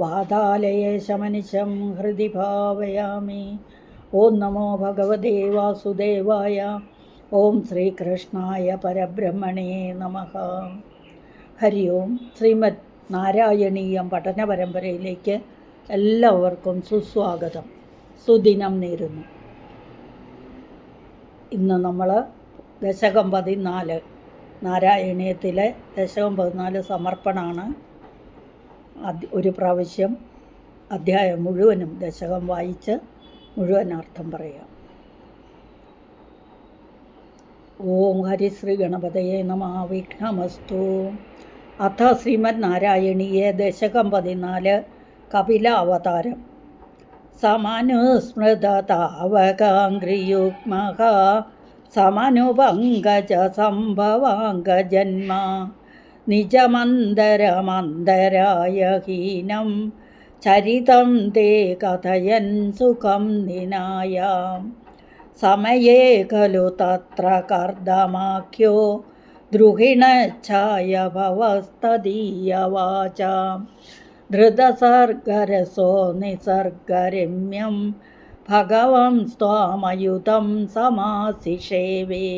വാതാലയേശമനിശം ഹൃദി ഭാവയാമി. ഓം നമോ ഭഗവതേ വാസുദേവായ. ഓം ശ്രീകൃഷ്ണായ പരബ്രഹ്മണേ നമ. ഹരി ഓം. ശ്രീമദ് നാരായണീയം പഠന പരമ്പരയിലേക്ക് എല്ലാവർക്കും സുസ്വാഗതം. സുദിനം നേരുന്നു. ഇന്ന് നമ്മൾ ദശകം പതിനാല് നാരായണീയത്തിലെ ദശകം പതിനാല് സമർപ്പണമാണ് ഒരു പ്രാവശ്യം അധ്യായം മുഴുവനും ദശകം വായിച്ച് മുഴുവൻ അർത്ഥം പറയാം. ഓം ഹരിശ്രീ ഗണപതയെ നമ വിഘ്നമസ്തു. അഥ ശ്രീമദ് നാരായണീയ ദശകം പതിനാല് കപില അവതാരം സമനുസ്മൃതതാവകാംഗ്രിയുഗ്മഃ സമനുപങ്കജ സംഭവാംഗജന്മ. ഹീനം ചരിതം തേ കഥയൻ സുഖം നിനായ. സമയേ ഖലു തത്ര കർദമാഖ്യോ ദ്രുഹിണച്ഛായ ഭവസ്തദീയവാച ധൃതസർഗരസോ നിസർഗരമ്യം ഭഗവം സ്വാമയുതം സമാസിഷേവേ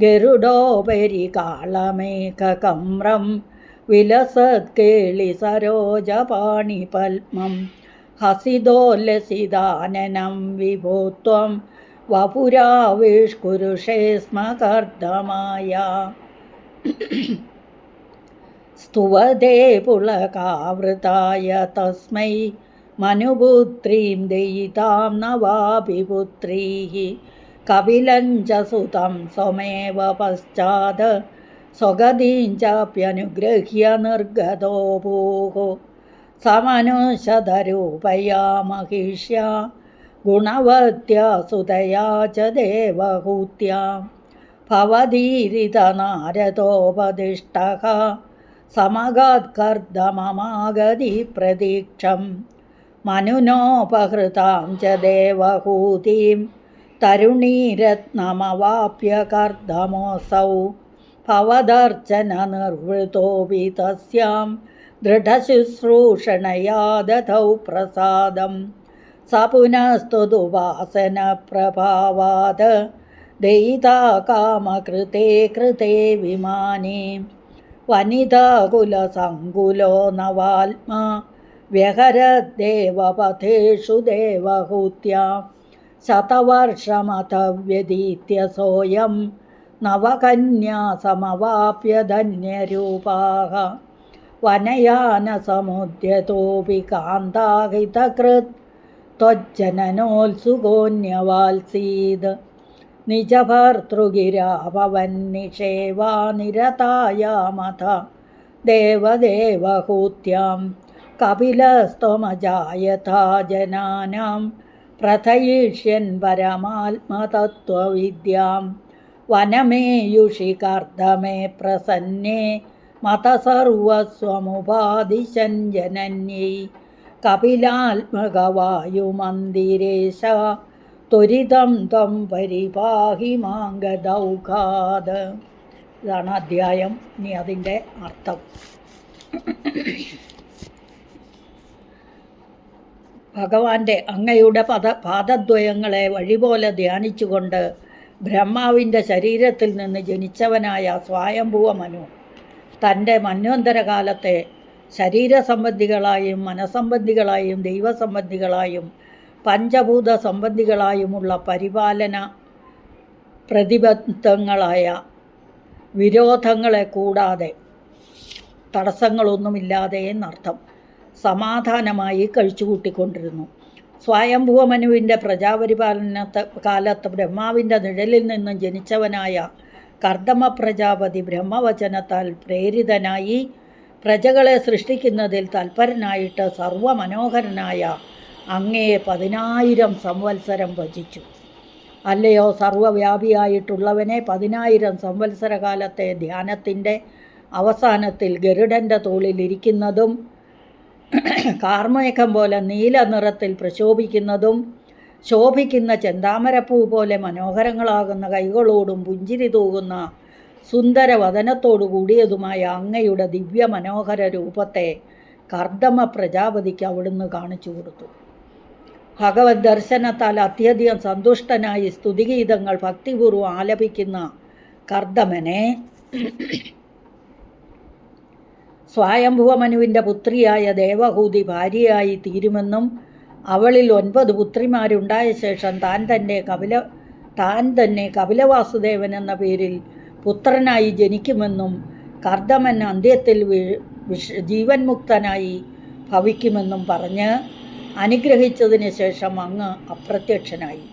ഗരുഡോപരി കാളമേകകമ്രം വിലസത്കേളി സരോജപാണിപത്മം ഹസിതോല്ലസിതാനനം വിഭോത്വം വപുരാവിഷ്കുരുഷേ സ്മ കർദ്ദമായ സ്തുവതേ പുളകാവൃതായ തസ്മൈ മനുപുത്രീം ദയിതാം നവാഭിപുത്രീः കപിലഞ്ച സുതം സ്വമേവ പശ്ചാത് സ്വഗതീം ചാപ്യനുഗൃഹ്യ നിർഗതോ ഭൂഹു സമനുഷധരൂപയാ മഹിഷ്യ ഗുണവത്യാ സുതയാ ച ദേവഹൂത്യാ. ഭവതീരിതനാരദോപതിഷ്ടः സമഗാത്കർദ്ദമമാഗതി പ്രതീക്ഷം മനുനോപഹൃതാം ച ദേവഹൂതിം തരുണീരത്നമവാപ്യ കർദ്ദമോസൗ ഭവദർച്ചന നിർവൃതോപി തസ്യാം ദൃഢശുശ്രൂഷണയാ ദധൗ പ്രസാദം സ പുനസ്തുതുപാസന പ്രഭാവാത് ദയിതാ കാമകൃതേ കൃതേ വിമാനേ വനിതാകുലസങ്കുലോ शतवर्षमथव्यतीत्यसोऽयं नवकन्यासमवाप्य धन्यरूपाः वनयानसमुद्यतोऽपि कान्ताहितकृत् त्वज्जननोत्सुकोऽन्यवाल्सीद् निजभर्तृगिरापवन्निषेवा निरतायामथ देवदेवहूत्यां कपिलस्त्वमजायथा जनानां प्रथयिष्यन् परमात्मतत्त्वविद्यां वनमेयुषि कर्दमे प्रसन्ने मत सर्वस्वमुपादिशन् जनन्यै കപിലാത്മകവായുമന്ദിരേശ ത്വരിതം ത്വം പരിപാഹി മാങ്കദൗഘാത് ഇതാണ് അധ്യായം ഇനി അതിൻ്റെ അർത്ഥം ഭഗവാന്റെ അങ്ങയുടെ പദ പാദദ്വയങ്ങളെ വഴിപോലെ ധ്യാനിച്ചുകൊണ്ട് ബ്രഹ്മാവിന്റെ ശരീരത്തിൽ നിന്ന് ജനിച്ചവനായ സ്വായംഭൂവ മനു. തന്റെ മന്വന്തരകാലത്തെ ശരീരസംബന്ധികളായും മനസ്സംബന്ധികളായും ദൈവസംബന്ധികളായും പഞ്ചഭൂത സംബന്ധികളായുമുള്ള പരിപാലന പ്രതിബദ്ധങ്ങളായ വിരോധങ്ങളെ കൂടാതെ തടസ്സങ്ങളൊന്നുമില്ലാതെ എന്നർത്ഥം. സമാധാനമായി കഴിച്ചുകൂട്ടിക്കൊണ്ടിരുന്നു സ്വയംഭൂമനുവിന്റെ പ്രജാപരിപാലനത്തെ കാലത്ത് ബ്രഹ്മാവിന്റെ നിഴലിൽ നിന്നും ജനിച്ചവനായ കർദമ പ്രജാപതി ബ്രഹ്മവചനത്താൽ പ്രേരിതനായി പ്രജകളെ സൃഷ്ടിക്കുന്നതിൽ തൽപരനായിട്ട് സർവമനോഹരനായ അങ്ങയെ പതിനായിരം സംവത്സരം ഭജിച്ചു. അല്ലയോ സർവവ്യാപിയായിട്ടുള്ളവനെ പതിനായിരം സംവത്സരകാലത്തെ ധ്യാനത്തിന്റെ അവസാനത്തിൽ ഗരുഡന്റെ തോളിൽ ഇരിക്കുന്നതും കാർമേഘം പോലെ നീല നിറത്തിൽ പ്രശോഭിക്കുന്നതും ശോഭിക്കുന്ന ചെന്താമരപ്പൂ പോലെ മനോഹരങ്ങളാകുന്ന കൈകളോടും പുഞ്ചിരി തൂകുന്ന സുന്ദര വതനത്തോടു കൂടിയതുമായ അങ്ങയുടെ ദിവ്യ മനോഹര രൂപത്തെ കർദമ പ്രജാപതിക്ക് അവിടുന്ന് കാണിച്ചു കൊടുത്തു. ഭഗവത് ദർശനത്താൽ അത്യധികം സന്തുഷ്ടനായി സ്തുതിഗീതങ്ങൾ ഭക്തിപൂർവം ആലപിക്കുന്ന കർദമനെ സ്വയംഭുവമനുവിന്റെ പുത്രിയായ ദേവഹൂതി ഭാര്യയായി തീരുമെന്നും അവളിൽ ഒൻപത് പുത്രിമാരുണ്ടായ ശേഷം താൻ തന്നെ കപില താൻ തന്നെ കപിലവാസുദേവൻ എന്ന പേരിൽ പുത്രനായി ജനിക്കുമെന്നും കർദമൻ അന്ത്യത്തിൽ ജീവൻ മുക്തനായി ഭവിക്കുമെന്നും പറഞ്ഞ് അനുഗ്രഹിച്ചതിന് ശേഷം അങ്ങ് അപ്രത്യക്ഷനായി.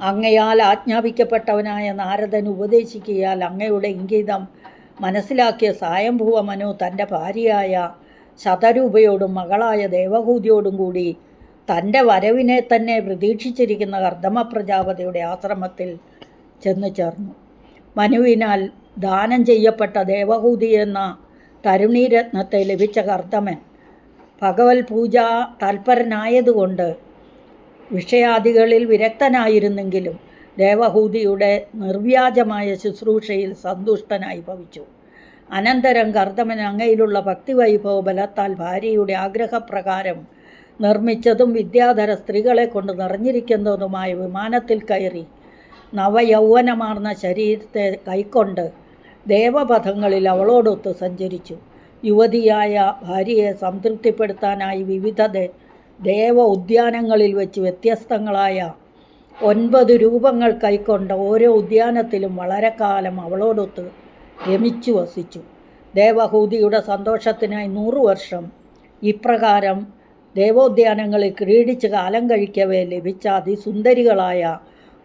അങ്ങയാൽ ആജ്ഞാപിക്കപ്പെട്ടവനായ നാരദൻ ഉപദേശിക്കുകയാൽ അങ്ങയുടെ ഇംഗിതം മനസ്സിലാക്കിയ സായംഭുവ മനു തന്റെ ഭാര്യയായ ശതരൂപയോടും മകളായ ദേവഹൂതിയോടും കൂടി തന്റെ വരവിനെ തന്നെ പ്രതീക്ഷിച്ചിരിക്കുന്ന കർദ്ദമ പ്രജാപതിയുടെ ആശ്രമത്തിൽ ചെന്നു ചേർന്നു. മനുവിനാൽ ദാനം ചെയ്യപ്പെട്ട ദേവഹൂതി എന്ന തരുണീരത്നത്തെ ലഭിച്ച കർദ്ദമൻ ഭഗവത് പൂജ തൽപരനായതുകൊണ്ട് വിഷയാദികളിൽ വിരക്തനായിരുന്നെങ്കിലും ദേവഹൂതിയുടെ നിർവ്യാജമായ ശുശ്രൂഷയിൽ സന്തുഷ്ടനായി ഭവിച്ചു. അനന്തരം കർദമൻ അങ്ങയിലുള്ള ഭക്തിവൈഭവ ബലത്താൽ ഭാര്യയുടെ ആഗ്രഹപ്രകാരം നിർമ്മിച്ചതും വിദ്യാധര സ്ത്രീകളെ കൊണ്ട് നിറഞ്ഞിരിക്കുന്നതുമായ വിമാനത്തിൽ കയറി നവയൗവനമാർന്ന ശരീരത്തെ കൈക്കൊണ്ട് ദേവപഥങ്ങളിൽ അവളോടൊത്ത് സഞ്ചരിച്ചു. യുവതിയായ ഭാര്യയെ സംതൃപ്തിപ്പെടുത്താനായി വിവിധ ദേവ ഉദ്യാനങ്ങളിൽ വെച്ച് വ്യത്യസ്തങ്ങളായ ഒൻപത് രൂപങ്ങൾ കൈക്കൊണ്ട ഓരോ ഉദ്യാനത്തിലും വളരെ കാലം അവളോടൊത്ത് രമിച്ചു വസിച്ചു. ദേവഹൂതിയുടെ സന്തോഷത്തിനായി നൂറു വർഷം ഇപ്രകാരം ദേവോദ്യാനങ്ങളിൽ ക്രീഡിച്ച് കാലം കഴിക്കവേ ലഭിച്ച അതിസുന്ദരികളായ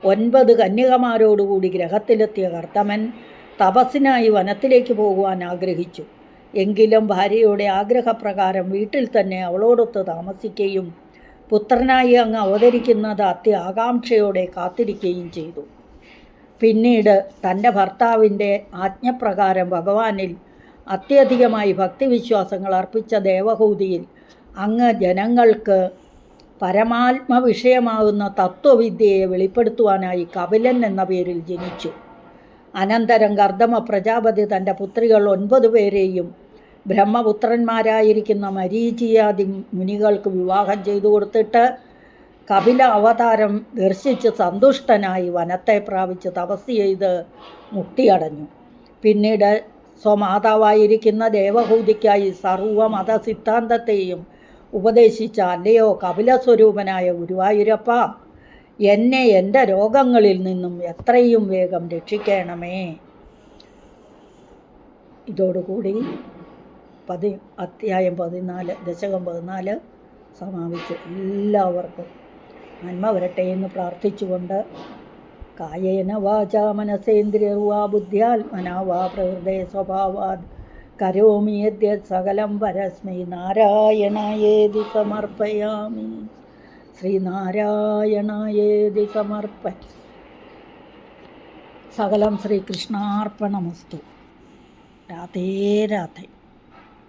ഒൻപത് കന്യകമാരോടുകൂടി ഗ്രഹത്തിലെത്തിയ കർത്തമൻ തപസ്സിനായി വനത്തിലേക്ക് പോകുവാൻ ആഗ്രഹിച്ചു. എങ്കിലും ഭാര്യയുടെ ആഗ്രഹപ്രകാരം വീട്ടിൽ തന്നെ അവളോടൊത്ത് താമസിക്കുകയും പുത്രനായി അങ്ങ് അവതരിക്കുന്നത് അത്യാകാംക്ഷയോടെ കാത്തിരിക്കുകയും ചെയ്തു. പിന്നീട് തന്റെ ഭർത്താവിന്റെ ആജ്ഞപ്രകാരം ഭഗവാനിൽ അത്യധികമായി ഭക്തിവിശ്വാസങ്ങൾ അർപ്പിച്ച ദേവഹൂതിയിൽ അങ്ങ് ജനങ്ങൾക്ക് പരമാത്മ വിഷയമാകുന്ന തത്വവിദ്യയെ വെളിപ്പെടുത്തുവാനായി കപിലൻ എന്ന പേരിൽ ജനിച്ചു. അനന്തരം കർദമ പ്രജാപതി തന്റെ പുത്രികൾ ഒൻപത് പേരെയും ബ്രഹ്മപുത്രന്മാരായിരിക്കുന്ന മരീചിയാദി മുനികൾക്ക് വിവാഹം ചെയ്തു കൊടുത്തിട്ട് കപില അവതാരം ദർശിച്ച് സന്തുഷ്ടനായി വനത്തെ പ്രാപിച്ച് തപസ് ചെയ്ത് മുക്തിയടഞ്ഞു പിന്നീട് സ്വമാതാവായിരിക്കുന്ന ദേവഹൂതിക്കായി സർവമത സിദ്ധാന്തത്തെയും ഉപദേശിച്ച അല്ലയോ കപിലസ്വരൂപനായ ഗുരുവായൂരപ്പ എന്നെ എന്റെ രോഗങ്ങളിൽ നിന്നും എത്രയും വേഗം രക്ഷിക്കണമേ. ഇതോടുകൂടി പതി അധ്യായം പതിനാല് ദശകം പതിനാല് സമാപിച്ചു. എല്ലാവർക്കും നന്മ വരട്ടെ എന്ന് പ്രാർത്ഥിച്ചുകൊണ്ട് കായേന വാച മനസേന്ദ്രിയർവാ ബുദ്ധ്യാത്മനാ വാ പ്രകൃതേ സ്വഭാവാത് കരോമി യദ്യത് സകലം പരസ്മൈ നാരായണയേതി സമർപ്പയാമി. ശ്രീനാരായണയേതി സമർപ്പ സകലം ശ്രീകൃഷ്ണാർപ്പണമസ്തു. രാധേ രാധേ.